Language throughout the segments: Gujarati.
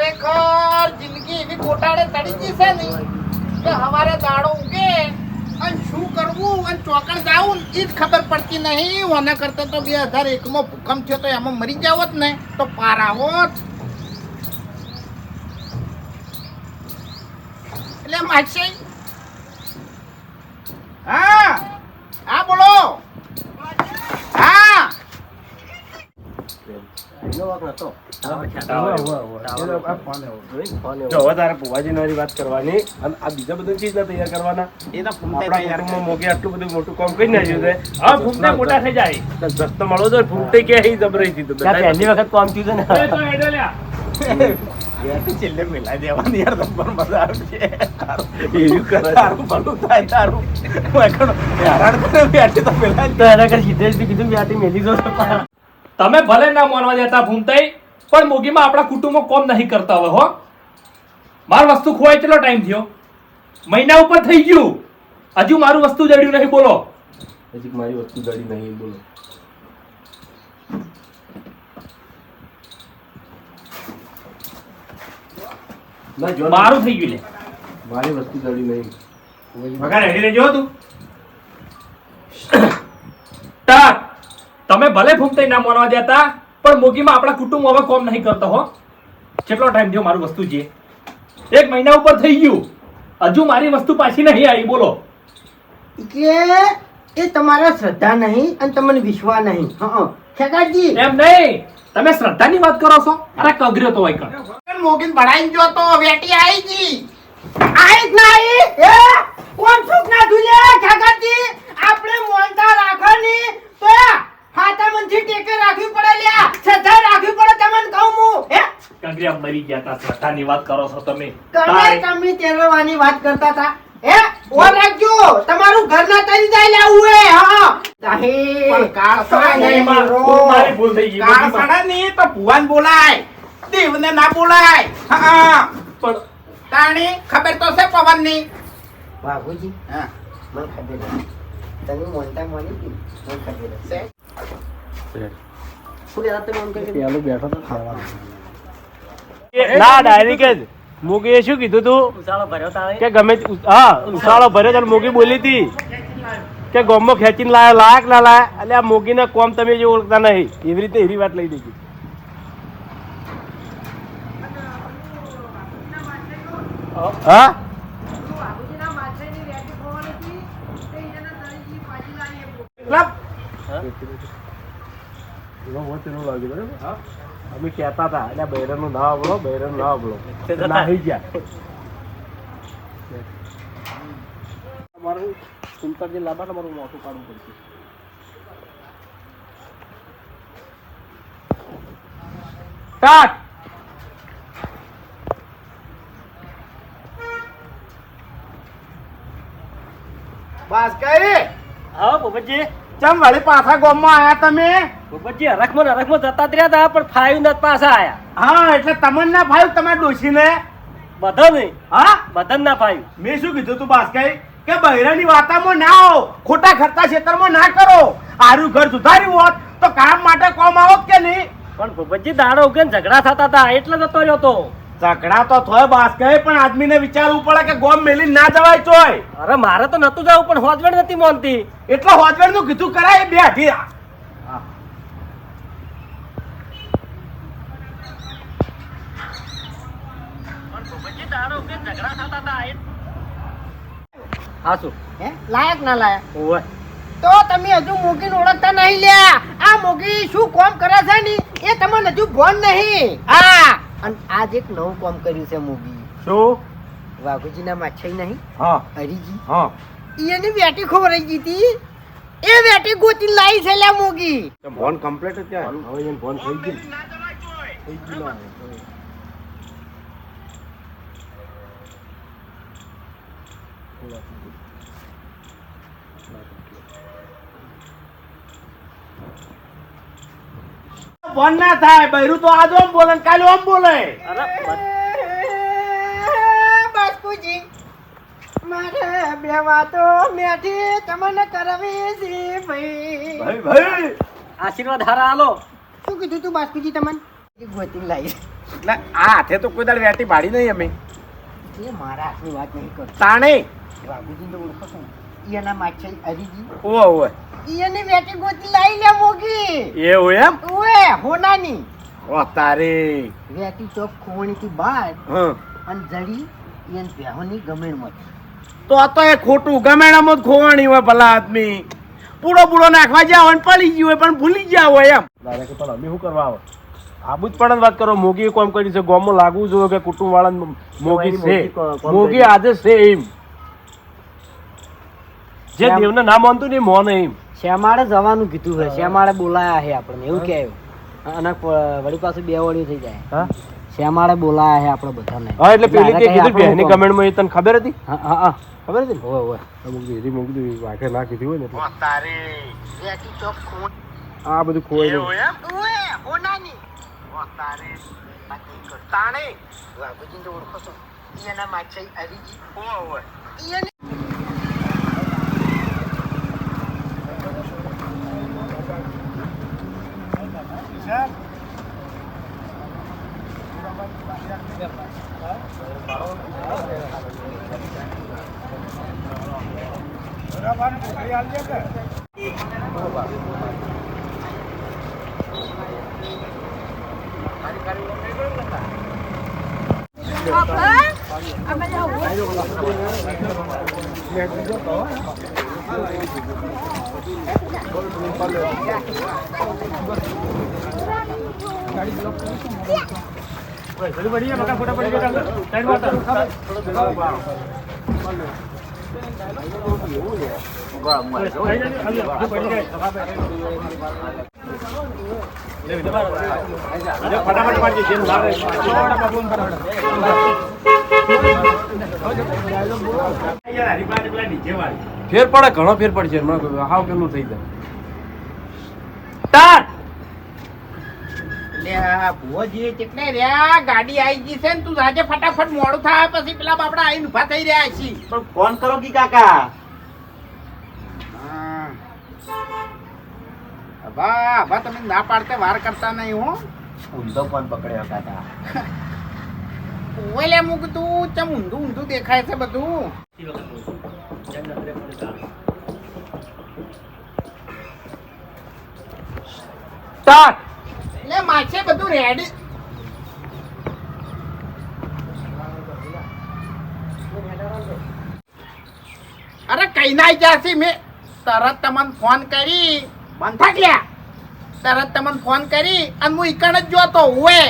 ખરેખર જિંદગી એવી ગોટાળે તડી ગઈ છે કે હવારે દાડો ઉગે અને શું કરવું અને ચોકડ જાવું એ જ ખબર પડતી નહીં. ઓના કરતા તો બે હજાર એકમાં ભૂકંપ થયો તો એમાં મરી જાવત ને, તો પાર જ. એટલે માસી હા હા બોલો હા જો હવે તારે ભુવાજી નારી વાત કરવાની અને આ બીજા બધા ચીજ ના તૈયાર કરવાના. એ તો ફૂમતે આપણા કુટુંબમાં મોગે આટલું બધું મોટું કામ કરી નાખ્યું છે. હા ફૂમતે મોટા થઈ જાય. રસ્તો મળો તો ફૂમતે કે અહીં જબરાઈ હતી પહેલી વખત કામ થયું છે ને. છેલ્લે મિલા દેવાની યાર તમને મજા આવશે એવું કરે તારું ભલું થાય તારું. હેરાન કરે બેઠી તો પેલા તો એના કરતા સિદ્ધેશથી કીધું વ્યાટી મેલી દો તમે ભલે ના માનવા દેતા ભૂમતાઈ પણ મોગીમાં આપણા કુટુંબો કોમ નહીં કરતા હવે હો. માર વસ્તુ ખોવાય કેટલો ટાઈમ થયો. મહિના ઉપર થઈ ગયું. હજુ મારું વસ્તુ જડ્યું નહીં બોલો. હજી મારી વસ્તુ જડી નહીં બોલો. જો મારું થઈ ગયું લે. મારી વસ્તુ જડી નહીં. વગર હેડી લેજો તું. તમે ભલે ભૂમતાઈ ના માનવા દેતા પણ મોગીમાં આપણા કુટુંબ હવે કોમ નહીં કરતો હો. કેટલો ટાઈમ થયો મારું વસ્તુ જે એક મહિના ઉપર થઈ ગયું. હજુ મારી વસ્તુ પાછી નહીં આવી બોલો. કે એ તમારા શ્રદ્ધા નહીં અને તમને વિશ્વાસ નહીં. હા ખેગાજી. એમ નહીં. તમે શ્રદ્ધાની વાત કરો છો? અરે કગર્યો તો હોય કણ. મોગીન ભણાઈ ગયો તો વેટી આવી ગઈ. આઈ જ નહીં. એ કોણ સુખ ના ધુલે ખેગાજી? આપણે મોનતા રાખવાની. તો હાથા મનથી ટેકે રાખવી પડે લ્યા શ્રદ્ધા રાખવી પડે તમને કહું હું હે? કગર્યા મરી ગયા તા શ્રદ્ધાની વાત કરો છો તમે. તમે તમે તેરવાની વાત કરતા તા. હે ઓ રાખજો તમારું ઘર ના તરી જાય લ્યા ઉએ હા જાહેર પણ કાળ કાળ નહીં મારો. મારી ભૂલ થઈ ગઈ કાળ નહીં તો ભુવાન બોલાય. દેવને ના બોલાય. હા પણ તાણી ખબર તો છે પવનની બાબુજી હા. મને ખબર. તમે મોનતા મોની હતી મને ખબર છે. છે. શું તમે એમ કહી પેલો બેઠો તો ખાવાનું. ના ડાયરેક્ટ જ. મૂકી શું કીધું તું? ઉસાળો ભર્યો તાણે કે ગમે હા ઉસાળો ભર્યો ત્યારે મૂકી બોલી હતી. કે ગોમો ખેંચીને લાયો લાયક ના લાય. એટલે આ મોગીને કોમ તમે જે ઓળખતા નહીં. એવી રીતે એવી વાત લઈ દીધી હા? અમે કહેતા હતા એટલે બૈરનનું ના આવડો બૈરન ના આવડો. નાહી ગયા. તમારું મોટું કાઢવું પડશે સ્ટાર્ટ! બસ કઈ હા ભૂપતજી ચમ વળી પાછા ગોમમાં આયા તમે? ભૂપતજી હરખમાં હરખમાં જતા રહ્યા હતા પણ ફાઈવ નથી પાછા આયા. હા એટલે તમને ના ભાઈ તમારે ડોશીને? બધા નહીં હા? બધા ના ફાઈવ મેં શું કીધું તું બાસ્કાઈ કે બૈરાની વાતામાં ના આવો ખોટા ખર્ચા ખેતરમાં ના કરો. આરું ઘર સુધાર્યું હોત તો કામ માટે કોમ આવત કે નહીં? પણ ભૂપતજી દાડો ઉગે ઝઘડા થતા હતા એટલે જતો રહ્યો તો. ઝઘડા તો થોય બાસ્કાઈ પણ આદમીને વિચારવું પડે કે ગોમ મેલી ના જવાય ચોય અરે મારે તો નતું જવું પણ હોજવેડ નથી માનતી. એટલે હોજવેડનું કીધું કરાય બે હાથી હા. હે લાયક ના લાયક? ઓવે. તો તમે હજુ મોગીને ઓળખતા નહીં લ્યા. આ મોગી શું કોમ કરે છે ની? એ તમને હજુ ભોન નહીં. હા. અને આજ એક નવું કામ કર્યું છે મૂવી શું? વાઘુજીના માછાઈ નહીં? હા. હરીજી. હા. એની બેટી ખોરાઈ ગઈ હતી એ બેટી ગોતી લાવી છે લે મોગી. ફોન કમ્પ્લીટ ત્યાં હવે એને ફોન થઈ ગયો. થઈ ગયું ફોન ના થાય. બૈરું તો આજ ઓમ બોલે ને કાલે ઓમ બોલે. અરે બાસ્કુજી મારે બે વાતો મેઠી તમને કરવી છે ભાઈ. ભાઈ ભાઈ. આશીર્વાદ હારા આલો. શું કીધું તું બાસ્કુજી તમને? ગોતી લાવી એટલે આ હાથે તો કોઈ દાડ વેટી પાડી નહીં અમે. એ મારા હાથની વાત નહીં તાણે. વાઘુજીને તો ઓળખો છો એના માછલ હરીજી ઓ ઓ એની વેટી ગોતી લાવી લે મોગી. એવું એમ? હોનાની ઓ તારે. વેટી ચોક ખોવણીથી બહાર હં. અને જડી એને ભેહોની ગમેણમાં તો આ તો એ ખોટું ગમેણામાં જ ખોવાણી હોય ભલા આદમી. પૂડો પૂડો નાખવા જાવ અને પડી ગયું હોય પણ ભૂલી ગયા હોય એમ. દાદા કે પણ અમે શું કરવા આવે? આબુ જ પડે વાત કરો મોગી કોમ કરી છે. ગોમો લાગવું જોઈએ કે કુટુંબ વાળા મોગી છે? મોગી. આજે છે એમ. જે. દેવને ના માનતું નહીં મોને એમ. શ્યામાળે જવાનું કીધું છે. શ્યામાળે બોલાયા છે આપણને. એવું કહેવું અને વળી પાછું બે વળી થઈ જાય. હા? શ્યામાળે બોલાયા છે આપણે બધાને. હા એટલે પેલી તે કીધું કોમ. કમેન્ટમાં એ તને ખબર હતી? હા હા ખબર હતી ને? હોય હોય. અમુક દેરી મૂકી દીધી વાંખે ના કીધી હોય ને ચોક ખોણ આ બધું ખોવાઈ ઓનાની ઓ તારે. તાણે. બાબુજી તો ઓળખો છો. એના માછલી હરીજી ઓ એની બધું બધી મકાન ફોટા પડી ગયા સાઈડમાં ફેર પડે ઘણો ફેર પડશે. હમણાં હાવ પેલું થઈ જાય. લે આ કેટલે રહ્યા ગાડી આવી ગઈ છે ને તું આજે ફટાફટ મોડું થાય પછી પેલા બાપડા આવીને ઊભા થઈ રહ્યા છે પણ ફોન કરો કે કાકા. વાહ વાહ તમે ના પાડતે વાર કરતા નહીં હો. ઊંધો પણ પકડ્યો કાકા. ઓલે મૂક તું ચમ ઊંધું ઊંધું દેખાય છે બધું? સ્ટાર્ટ! એટલે માછે બધું રેડી અરે કઈ ના જાસી મેં તરત તમને ફોન કરી. બંધ થાક લ્યા તરત તમને ફોન કરી અને હું ઈકણ જ જોતો ઉવે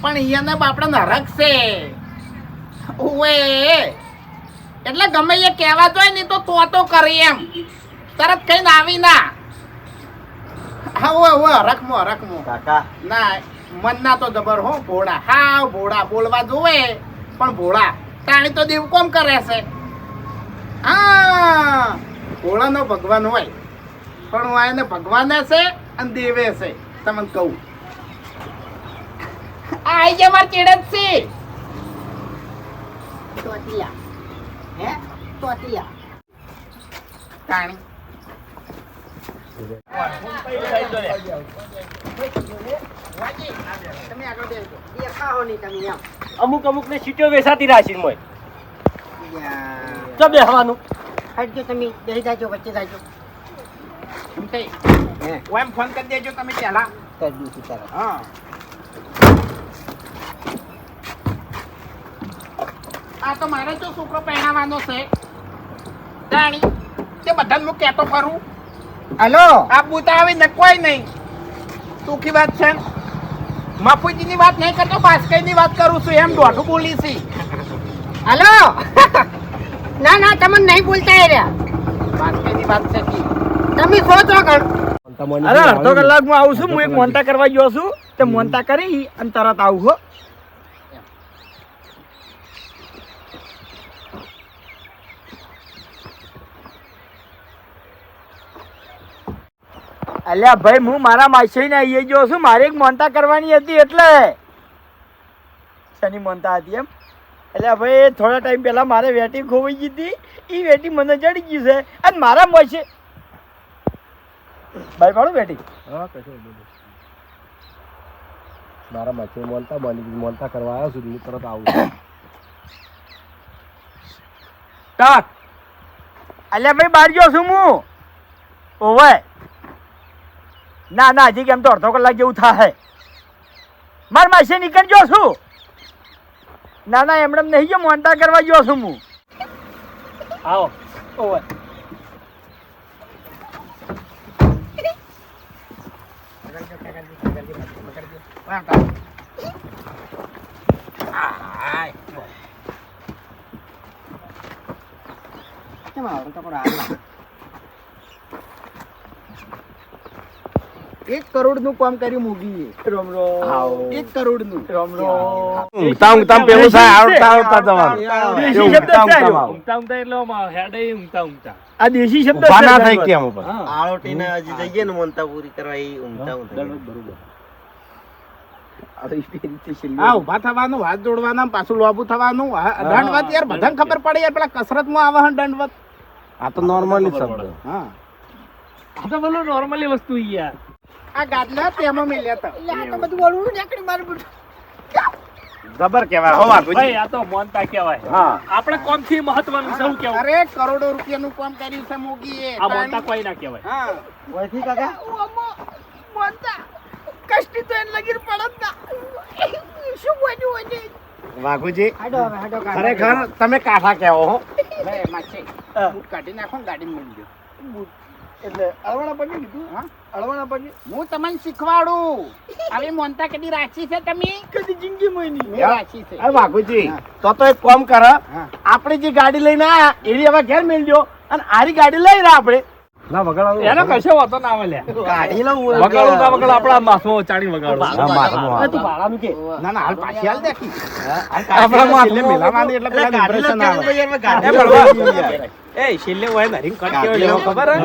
પણ અહીંયા બાપડા નરક છે. ઉવે એટલે ગમે એ કહેવા હોય ને તો તો તો કરી એમ. તરત કઈ આવી ના. હા ઓય ઓય હરખમો હરખમો. કાકા. ના મન ના તો જબર હો ભોળા. હા ભોળા. બોલવા જોવે પણ ભોળા. તાણી તો દેવ કોમ કરે છે? હા ભોળાનો ભગવાન હોય. પણ હું એને ભગવાને છે અને દેવે છે. તમને કહું. આ આઈ ગયા માર ચેડત છે તોતિયા. હે? તોતિયા. તાણી. તમે આગળ બેસજો. દેખાવો નહીં તમે એમ. અમુક અમુક ને સીટો વેસાતી રાખી મોય. તો બેહવાનું? હટજો તમે. બેસી જાજો વચ્ચે જાજો. એમ ફોન કરી દેજો તમે પહેલા. કરી દીધું તરત હા. આ તો મારે જો છોકરો પહેરાવાનો છે. જાણી તે બધાને હું કહેતો ખરું હલો. આ બુતા આવી નકવાય નહીં. સુખી વાત છે. માફુજીની વાત નહીં કરતો બાસ્કઈની વાત કરું છું એમ દોઢું બોલી છી. હલો. ના ના તમને નહીં બોલતા એ રહ્યા. બાસ્કઈની વાત છે. તમે તો કણ અરે, અડધો કલાકમાં આવું છું, હું એક મોનતા કરવા ગયો છું. તે મોનતા કરી અને તરત આવું, હો. અલ્યા ભાઈ, હું મારા માસી ને આવીએ ગયો છું. મારે એક મોનતા કરવાની હતી એટલે. શની મોનતા હતી એમ? એટલે ભાઈ, થોડા ટાઈમ પહેલા મારે વેટી ખોવાઈ ગઈ હતી. એ વેટી મને ચડી ગયું છે. અને મારા મોસે ભાઈ પાડું બેટી? મારા માછલી મોલતા બની મોલતા કરવા આવ્યો છું હું તરત આવું ટાક અલ્યા ભાઈ બહાર ગયો છું હું. ઓવે. ના ના હજી કેમ તો અડધો કલાક જેવું થાય. માર માસે નીકળી ગયો છું. ના ના એમણે નહીં ગયો મોનતા કરવા ગયો છું હું. આવો. ઓવે. એક કરોડનું કામ કર્યું મૂગીએ રોમ રોમ. એક કરોડનું રોમ. રોમ ઊંઘતા ઊંઘતા પેલું થાય આવડતા આવડતા તમારું. ઊંઘતા ઊંઘતા એટલે હેડે ઊંઘતા ઊંઘતા આ દેશી શબ્દ ના થઈ દરબાર. કેમ ઉપર. હા. હજી જઈએ ને મનતા પૂરી કરવા એ ઊંઘતા ઊંઘતા હા ઊભા થવાનું હાથ જોડવાના પાછું લોબુ થવાનું. દંડવત યાર બધાને ખબર પડે યાર પેલા કસરતમાં આવે હે દંડવત. આ તો નોર્મલી શબ્દ. હા. આ તો બોલો નોર્મલી વસ્તુ યાર. આ ગાદલા તેમાં મેલ્યા હતા. જબર કેવાય હો. ભાઈ આ તો મોનતા કહેવાય. હા. આપણે કોમથી મહત્વનું સૌ કેવું? અરે કરોડો રૂપિયાનું કામ કર્યું છે મોગીએ. આ મોનતા કોઈ ના કહેવાય. હા. વયથી કાકા? વાઘુજી ખરેખર તમે કાઠા કેવો હો. માછી બૂટ કાઢી નાખો ને ગાડી મેળજો એટલે અળવાના પગે કીધું હા. અળવાના પગે હું તમને શીખવાડું. આવી મોનતા કદી રાખી છે તમે? કદી જિંદગી મોઈની રાખી છે. અરે વાઘુજી તો તો એક કામ કર. આપણે જે ગાડી લઈને આયા એની હવે ઘેર મેળજો અને આરી ગાડી લઈ રહ્યા આપણે. ના વગાડવાનું એનો કશો વાતો ના આવે લ્યા કાઢી લઉં હું. ના વગાડું આપણા માસમાં ચાણી વગાડો. હા, માથામાં તું ભાડાનું કે ના ના હાલ પાછી હાલ દેખી. આપણા માથામાં મેલાવાની એટલે પેલા કાઢી આવે. એ છેલ્લે હોય નરીન કટ કેવો લેવો ખબર હે?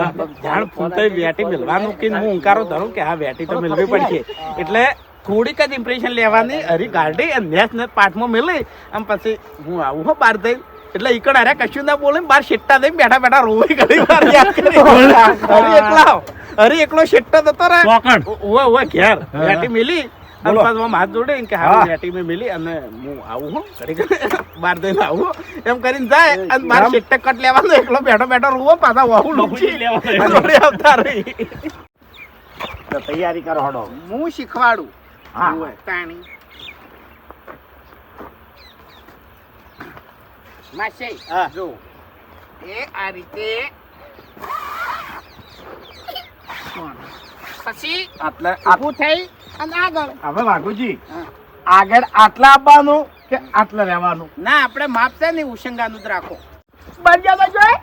જાણ ફૂંકાઈ વેટી મિલવાનું કે હું હુંકારો ધરું કે હા વેટી તો મિલવી પડશે. એટલે થોડીક જ ઇમ્પ્રેશન લેવાની હરી ગાડી અને નેસ ને પાઠમાં મેલી. આમ પછી હું આવું હો બાર થઈને એટલે ઈકડ અરે કશું ના બોલે બાર શેટ્ટા દઈને બેઠા બેઠા રોવે ઘણી વાર યાદ કરી. એકલા અરે એકલો શેટ્ટો થતો રે ચોકણ. ઓવે ઓવે ઘેર. વેટી મેલી. અને પાછો હાથ જોડે કે હા. વેટી મે મિલી અને હું આવું હું. ઘડી બાર દઈને આવું એમ કરીને જાય અને બાર શેટ્ટે કટ લેવાનો એકલો બેઠો બેઠો રોવો પાછા વાહુ લૂછી લેવાનો. જોડે આવતા રહી. તૈયારી કરો હડો. હું શીખવાડું. હા. તાણી. માસે હા. જો. એ આ રીતે પછી આટલા ઊભું થઈ અને આગળ. હવે વાઘુજી હા. આગળ આટલા આપવાનું કે આટલા રહેવાનું? ના આપણે માપ છે ને ઉશંગાનું જ રાખો. ગયા તા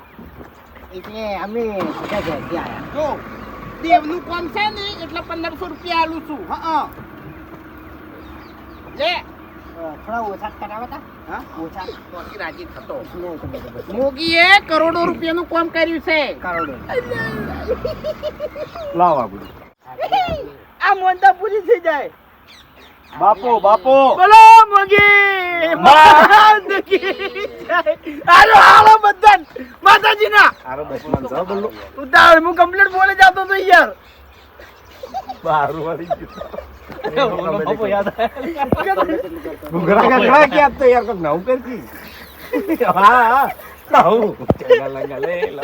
એટલે અમે. જો દેવનું કામ છે ને એટલે પંદરસો રૂપિયા આલું છું. હા લે. થોડા ઓછા કરાવા મોગીએ કરોડો રૂપિયાનું કામ કર્યું છે. કરોડો. લાવ વાઘુજી આ મોનતા પૂરી થઈ જાય. બાપો બાપો. બોલો મોગી. માતાજી હાલો હાલો બધા માતાજીના. આરો બોલો. હું કમ્પ્લીટ બોલે જાતો તો યાર. બારું વાળી ઘૂઘરા ઘૂઘરા ક્યાં તો યાર કોક નવું કરતી હા હા. નવું લંગા લે લો